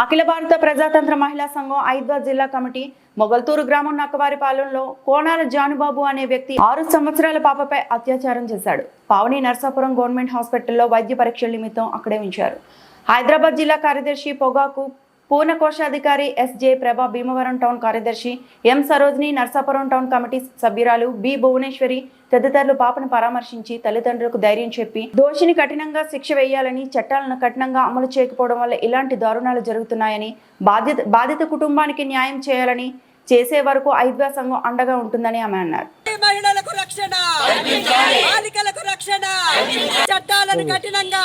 అఖిల భారత ప్రజాతంత్ర మహిళా సంఘం హైదరాబాద్ జిల్లా కమిటీ మొగల్తూరు గ్రామం నక్కవారిపాలెంలో కోనాల జానుబాబు అనే వ్యక్తి ఆరు సంవత్సరాల పాపపై అత్యాచారం చేశాడు. పావని నర్సాపురం గవర్నమెంట్ హాస్పిటల్లో వైద్య పరీక్షల నిమిత్తం అక్కడే ఉంచారు. హైదరాబాద్ జిల్లా కార్యదర్శి పొగాకు పూర్ణ కోశాధికారి ఎస్జే ప్రభా భీమవరం టౌన్ కార్యదర్శి M Sarojini Narsapuram town committee సభ్యురాలు బి భువనేశ్వరి తదితరులు పాపను పరామర్శించి తల్లిదండ్రులకు ధైర్యం చెప్పి దోషిని కఠినంగా శిక్ష వేయాలని చట్టాలను కఠినంగా అమలు చేయకపోవడం వల్ల ఇలాంటి దారుణాలు జరుగుతున్నాయని బాధిత బాధిత కుటుంబానికి న్యాయం చేయాలని చేసే వరకు ఐద్వా సంఘం అండగా ఉంటుందని ఆమె అన్నారు. మహిళలకు రక్షణ! చట్టాలను కఠినంగా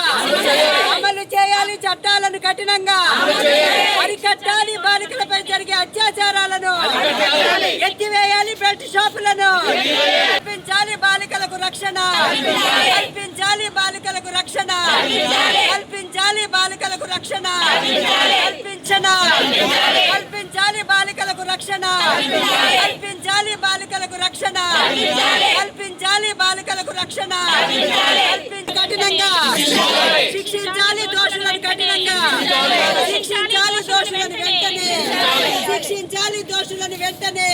అమలు చేయాలి. చట్టాలను కఠినంగా అరికట్టాలి బాలికలపై జరిగే అత్యాచారాలను ఎత్తివేయాలి బెల్ట్ షాపులను. కల్పించాలి బాలికలకు రక్షణ. కల్పించాలి. బాలికలకు రక్షణ. కల్పించాలి. బాలికలకు రక్షణ. కల్పించన. కల్పించాలి. బాలికలకు రక్షణ. కల్పించాలి. బాలికలకు రక్షణ. రక్షణ. కఠినంగా. శిక్షించాలి దోషులను కఠినంగా. శిక్షించాలి దోషులను వెంటనే. శిక్షించాలి దోషులను వెంటనే.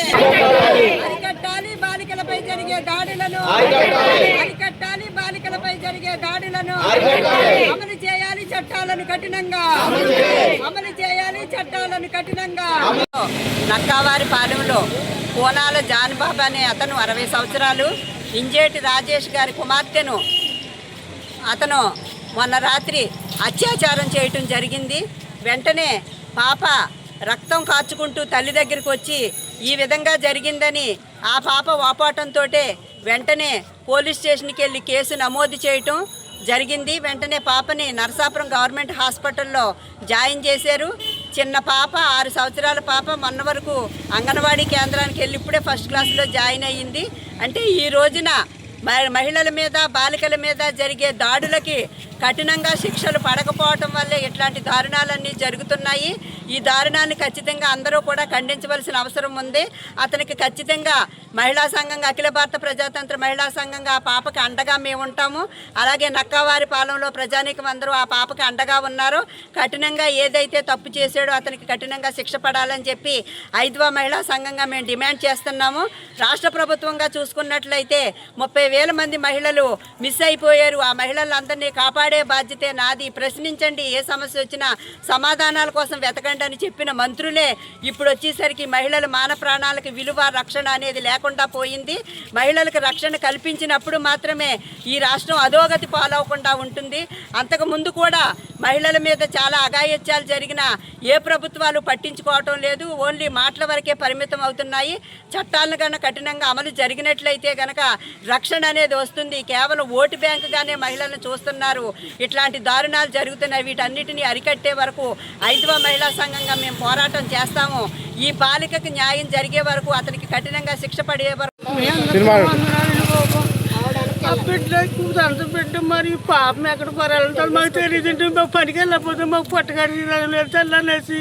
అరికట్టాలి బాలికలపై జరిగే దాడులను. అరికట్టాలి బాలికలపై జరిగే దాడులను. అమలు చేయాలి చట్టాలను కఠినంగా. అమలు చేయాలి చట్టాలను కఠినంగా. నక్కావారి పాలెంలో కోనాల జాన్బాబు అనే అతను అరవై సంవత్సరాలు ఇంజేటి రాజేష్ గారి కుమార్తెను అతను మొన్న రాత్రి అత్యాచారం చేయటం జరిగింది. వెంటనే పాప రక్తం కాచుకుంటూ తల్లి దగ్గరికి వచ్చి ఈ విధంగా జరిగిందని ఆ పాప వాపాటంతో వెంటనే పోలీస్ స్టేషన్కి వెళ్ళి కేసు నమోదు చేయటం జరిగింది. వెంటనే పాపని నరసాపురం గవర్నమెంట్ హాస్పిటల్లో జాయిన్ చేశారు. చిన్న పాప ఆరు సంవత్సరాల పాప మొన్న వరకు అంగన్వాడీ కేంద్రానికి వెళ్ళి ఇప్పుడే ఫస్ట్ క్లాస్లో జాయిన్ అయ్యింది. అంటే ఈ రోజున మహిళల మీద బాలికల మీద జరిగే దాడులకి కఠినంగా శిక్షలు పడకపోవటం వల్లే ఇట్లాంటి దారుణాలన్నీ జరుగుతున్నాయి. ఈ దారుణాన్ని ఖచ్చితంగా అందరూ కూడా ఖండించవలసిన అవసరం ఉంది. అతనికి ఖచ్చితంగా మహిళా సంఘంగా అఖిల భారత ప్రజాతంత్ర మహిళా సంఘంగా ఆ పాపకి అండగా మేము ఉంటాము. అలాగే నక్కవారి పాలెంలో ప్రజానీకం అందరూ ఆ పాపకి అండగా ఉన్నారు. కఠినంగా ఏదైతే తప్పు చేశాడో అతనికి కఠినంగా శిక్ష పడాలని చెప్పి ఐదవ మహిళా సంఘంగా మేము డిమాండ్ చేస్తున్నాము. రాష్ట్ర ప్రభుత్వంగా చూసుకున్నట్లయితే ముప్పై వేల మంది మహిళలు మిస్ అయిపోయారు. ఆ మహిళలందరినీ కాపాడే బాధ్యతే నాది. ప్రశ్నించండి ఏ సమస్య వచ్చినా సమాధానాల కోసం వెతకండి అని చెప్పిన మంత్రులే ఇప్పుడు వచ్చేసరికి మహిళల మాన ప్రాణాలకు విలువ రక్షణ అనేది లేకుండా పోయింది. మహిళలకు రక్షణ కల్పించినప్పుడు మాత్రమే ఈ రాష్ట్రం అధోగతి పాలవకుండా ఉంటుంది. అంతకు ముందు కూడా మహిళల మీద చాలా అఘాయిత్యాలు జరిగినా ఏ ప్రభుత్వాలు పట్టించుకోవటం లేదు. ఓన్లీ మాటల వరకే పరిమితం అవుతున్నాయి. చట్టాలను కన్నా కఠినంగా అమలు జరిగినట్లయితే గనక రక్షణ అనేది వస్తుంది. కేవలం ఓటు బ్యాంకుగానే మహిళలను చూస్తున్నారు. ఇట్లాంటి దారుణాలు జరుగుతున్నాయి. వీటన్నిటిని అరికట్టే వరకు ఐదవ మహిళా సంఘంగా మేము పోరాటం చేస్తాము. ఈ బాలికకు న్యాయం జరిగే వరకు అతనికి కఠినంగా శిక్ష పడే వరకు ఆ బిడ్డ అంత బిడ్డ మరి పాపం ఎక్కడ పరాలంటే మాకు తెలియదు మాకు పనికి వెళ్ళకపోతే మాకు పట్టగాడి తెల్లనేసి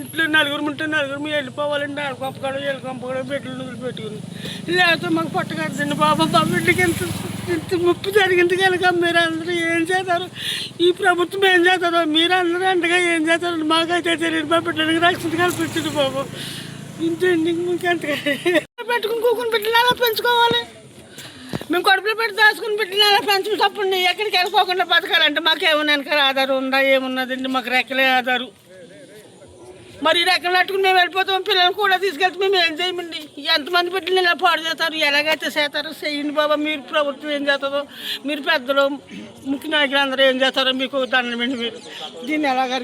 ఇంట్లో నలుగురు ఉంటే నలుగురు మేము వెళ్ళిపోవాలండి. వెళ్ళి వెళ్ళకొప్పకడం బిడ్డలు పెట్టుకుని లేకపోతే మాకు పట్టగాడుతుంది బాబా మా బిడ్డకి ఎంత ఇంత ముప్పు జరిగింది కనుక మీరు అందరూ ఏం చేస్తారు? ఈ ప్రభుత్వం ఏం చేస్తారో మీరు అందరూ అండగా ఏం చేస్తారు మాకైతే తెలియదు. మా బిడ్డలకి రక్షణ కల్పించండి బాబు ఇంతండి ఇంకెంత? పెట్టుకుని కూకుని బిడ్డలు అలా పెంచుకోవాలి. మేము కడుపులో పెట్టి దాచుకుని పెట్టిన పెంచు తప్పండి ఎక్కడికి వెళ్ళిపోకుండా బతకాలంటే మాకు ఏమైనా వెనకాల ఆధారం ఉందా ఏమున్నదండి మాకు రెక్కలే ఆధారు. మరి రెక్కలు పట్టుకుని మేము వెళ్ళిపోతాం పిల్లలు కూడా తీసుకెళ్తే మేము ఏం చేయమండి? ఎంతమంది పెట్టిన ఇలా పాడు చేస్తారు? ఎలాగైతే చేస్తారో? చేయండి బాబా మీరు ప్రభుత్వం ఏం చేస్తుందో మీరు పెద్దలు ముఖ్య నాయకులు అందరూ ఏం చేస్తారో మీకు దండమండి మీరు. దీన్ని ఎలాగ